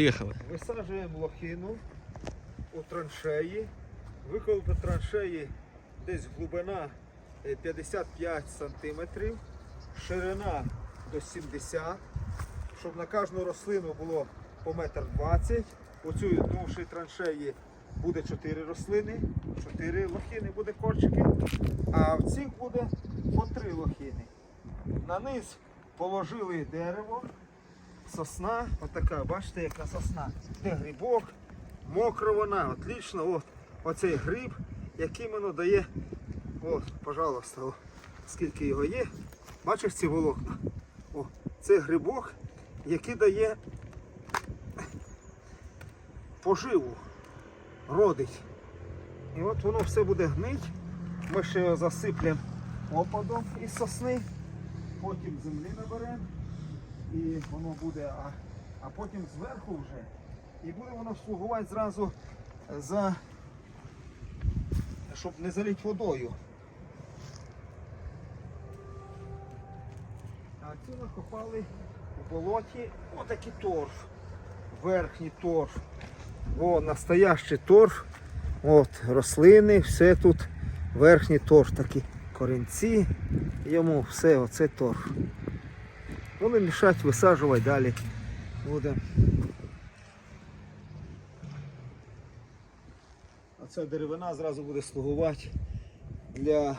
Поїхали. Висаджуємо лохину у траншеї. Виколоти траншеї десь глибина е, 55 см, ширина до 70 щоб на кожну рослину було по метр 20. У цій довшій траншеї буде 4 рослини, 4 лохини буде корчики, а в цих буде по 3 лохини. На низ положили дерево, сосна, отака, бачите, яка сосна. Де грибок, мокра вона, отлично. От, оцей гриб, який воно дає. От, пожалуйста, о, скільки його є. Бачиш ці волокна? О, це грибок, який дає поживу, родить. І от воно все буде гнить. Ми ще його засиплемо опадом із сосни, потім землі наберемо і воно буде, а, а потім зверху вже. І буде воно слугувати зразу за, щоб не залити водою. А ці накопали у болоті отакий торф. Верхній торф. О, настоящий торф. От, рослини, все тут. Верхній торф такі корінці. Йому все, оце торф. Вони мішать висаджувати далі. Буде. А ця деревина зразу буде слугувати для